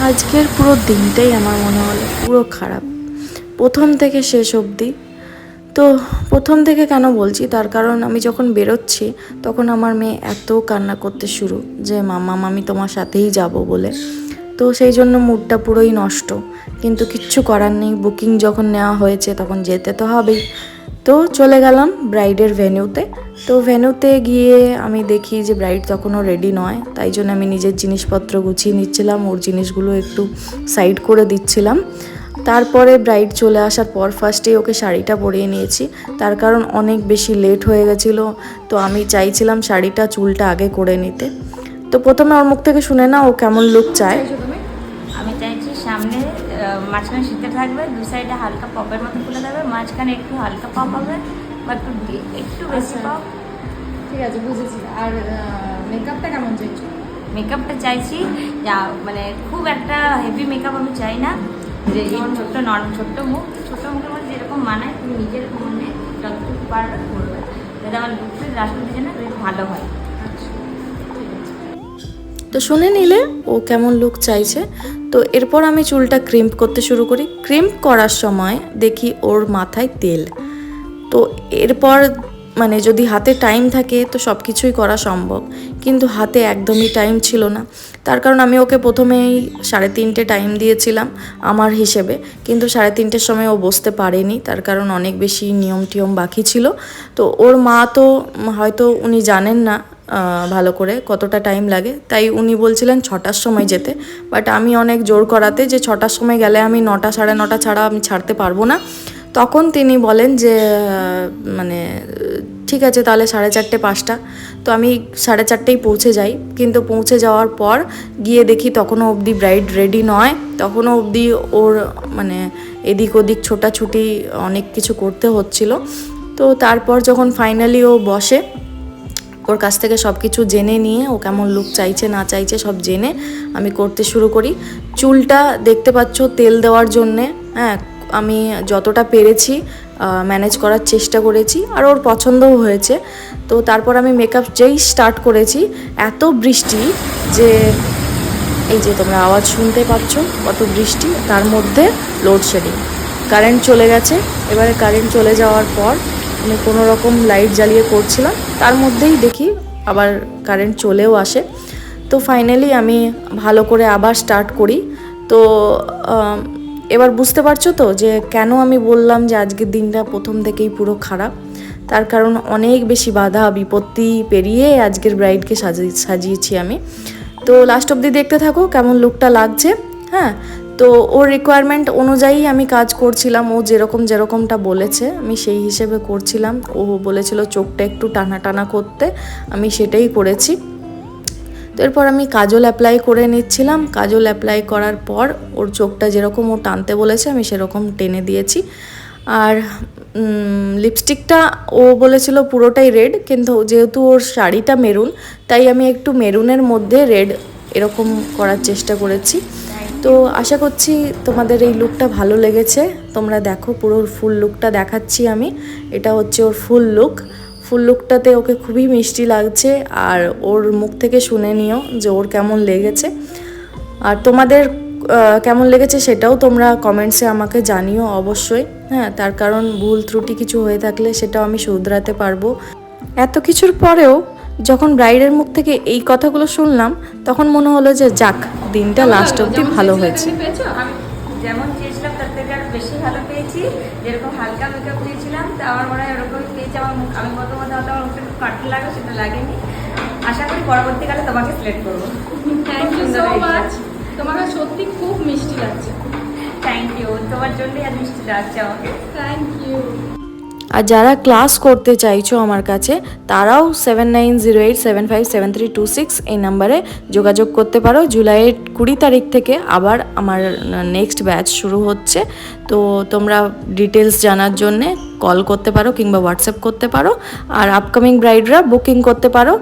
আজকের পুরো দিনটাই আমার মনে হলো পুরো খারাপ। প্রথম থেকে শেষ অবধি। তো প্রথম থেকে কেন বলছি? তার কারণ আমি যখন বেরোচ্ছি, তখন আমার মেয়ে এত কান্না করতে শুরু যে, মামা, মামি তোমার সাথেই যাব বলে। তো সেই জন্য মুডটা পুরোই নষ্ট। কিন্তু কিচ্ছু করার নেই। বুকিং যখন নেওয়া হয়েছে, তখন যেতে তো হবেই। তো চলে গেলাম ব্রাইডের ভেন্যুতে। তো ভেন্যুতে গিয়ে আমি দেখি যে ব্রাইড তখনও রেডি নয়, তাই জন্য আমি নিজের জিনিসপত্র গুছিয়ে নিচ্ছিলাম, ওর জিনিসগুলো একটু সাইড করে দিচ্ছিলাম। তারপরে ব্রাইড চলে আসার পর ফার্স্টেই ওকে শাড়িটা পরিয়ে নিয়েছি। তার কারণ অনেক বেশি লেট হয়ে গেছিল, তো আমি চাইছিলাম শাড়িটা, চুলটা আগে করে নিতে। তো প্রথমে ওর মুখ থেকে শুনে না ও কেমন লুক চায় আমি চাইছি সামনে আহ, মাঝখানে শীতে থাকবে দু সাইডে হালকা পপের মতো খুলে দেবে মাঝখানে একটু হালকা পপ হবে বা একটু একটু বেশি আচ্ছা। পপ। ঠিক আছে বুঝেছি। আর মেকআপটা কেমন চাইছো? মেকআপটা চাইছি যা মানে খুব একটা হেভি মেকআপ আমি চাই না যে ছোট্ট নন ছোট্ট মুখ ছোট্ট মুখের মধ্যে যেরকম মানায় তুমি নিজের মনে যতটুকু পারবে করবে। যাতে আমার লুকটা লাস্ট যেন বেশ ভালো হয়। আচ্ছা। তো শুনে নিলে ও কেমন লুক চাইছে। তো এরপর আমি চুলটা ক্রিম্প করতে শুরু করি। ক্রিম্প করার সময় দেখি ওর মাথায় তেল। তো এরপর মানে যদি হাতে টাইম থাকে তো সব কিছুই করা সম্ভব। কিন্তু হাতে একদমই টাইম ছিল না। তার কারণ আমি ওকে প্রথমেই সাড়ে তিনটে টাইম দিয়েছিলাম আমার হিসেবে। কিন্তু সাড়ে তিনটের সময় ও বসতে পারেনি। তার কারণ অনেক বেশি নিয়ম টিয়ম বাকি ছিল। তো ওর মা তো হয়তো উনি জানেন না ভালো করে কতটা টাইম লাগে। তাই উনি বলছিলেন ছটার সময় যেতে। বাট আমি অনেক জোর করাতে যে ছটার সময় গেলে আমি নটা সাড়ে নটা ছাড়া আমি ছাড়তে পারব না। তখন তিনি বলেন যে মানে ঠিক আছে তাহলে সাড়ে চারটে পাঁচটা। তো আমি সাড়ে চারটেই পৌঁছে যাই। কিন্তু পৌঁছে যাওয়ার পর গিয়ে দেখি তখনও অবধি ব্রাইড রেডি নয়। তখনও অবধি ওর মানে এদিক ওদিক ছোটাছুটি অনেক কিছু করতে হচ্ছিল। তো তারপর যখন ফাইনালি ও বসে ওর কাছ থেকে সব কিছু জেনে নিয়ে ও কেমন লুক চাইছে, না চাইছে, সব জেনে আমি করতে শুরু করি। চুলটা দেখতে পাচ্ছ তেল দেওয়ার জন্যে হ্যাঁ আমি যতটা পেরেছি ম্যানেজ করার চেষ্টা করেছি আর ওর পছন্দও হয়েছে। তো তারপর আমি মেকআপ যেই স্টার্ট করেছি, এত বৃষ্টি যে এই যে তোমরা আওয়াজ শুনতে পাচ্ছ, কত বৃষ্টি, তার মধ্যে লোডশেডিং কারেন্ট চলে গেছে, এবারে কারেন্ট চলে যাওয়ার পর আমি কোনো রকম লাইট জ্বালিয়ে করছিলাম তার মধ্যেই দেখি আবার কারেন্ট চলেও আসে। তো ফাইনালি আমি ভালো করে আবার স্টার্ট করি। তো এবার বুঝতে পারছ তো যে কেন আমি বললাম যে আজকের দিনটা প্রথম থেকেই পুরো খারাপ? তার কারণ অনেক বেশি বাধা, বিপত্তি পেরিয়ে আজকের ব্রাইডকে সাজিয়ে সাজিয়েছি আমি। তো লাস্ট অবধি দেখতে থাকো কেমন লুকটা লাগছে। হ্যাঁ তো ওর রিকোয়ারমেন্ট অনুযায়ী আমি কাজ করছিলাম, ও যেরকম যেরকমটা বলেছে, আমি সেই হিসেবে করছিলাম। ও বলেছিল চোখটা একটু টানা টানা করতে, আমি সেটাই করেছি। তো এরপর আমি কাজল অ্যাপ্লাই করে নিচ্ছিলাম। কাজল অ্যাপ্লাই করার পর ওর চোখটা যেরকম ও টানতে বলেছে, আমি সেরকম টেনে দিয়েছি। আর লিপস্টিকটা ও বলেছিল পুরোটাই রেড কিন্তু যেহেতু ওর শাড়িটা মেরুন তাই আমি একটু মেরুনের মধ্যে রেড এরকম করার চেষ্টা করেছি। তো আশা করছি তোমাদের এই লুকটা ভালো লেগেছে। তোমরা দেখো পুরো ফুল লুকটা দেখাচ্ছি আমি। এটা হচ্ছে ওর ফুল লুক ফুল লুকটাতে ওকে খুবই মিষ্টি লাগছে আর ওর মুখ থেকে শুনে নিও যে ওর কেমন লেগেছে। আর তোমাদের কেমন লেগেছে সেটাও তোমরা কমেন্টসে আমাকে জানিও অবশ্যই। হ্যাঁ তার কারণ ভুল ত্রুটি কিছু হয়ে থাকলে সেটাও আমি শুধরাতে পারব। এত কিছুর পরেও যখন ব্রাইডের মুখ থেকে এই কথাগুলো শুনলাম তখন মনে হলো যে যাক দিনটা লাস্ট অবধি ভালো হয়েছে। আমি যেমন চেয়েছিলাম তার থেকে আরও বেশি ভালো পেয়েছি যেরকম হালকা মেকআপ দিয়েছিলাম তা আমার মনে হয় এরকমই পেয়েছি আমার মুখ আমি মতো মতো হয়তো আমার একটু কাটতে লাগে সেটা লাগেনি। আশা করি পরবর্তীকালে তোমাকে সিলেক্ট করব। থ্যাংক ইউ সো মাচ তোমাকে সত্যি খুব মিষ্টি লাগছে। থ্যাংক ইউ তোমার জন্যই আজ মিষ্টি লাগছে আমাকে। থ্যাংক ইউ আর যারা ক্লাস করতে চাইছো আমার কাছে, তারাও seven nine zero eight seven five seven three two six এই নাম্বারে যোগাযোগ করতে পারো। জুলাইয়ের কুড়ি তারিখ থেকে আবার আমার নেক্সট ব্যাচ শুরু হচ্ছে। তো তোমরা ডিটেলস জানার জন্যে কল করতে পারো কিংবা হোয়াটসঅ্যাপ করতে পারো। আর আপকামিং ব্রাইডরা বুকিং করতে পারো।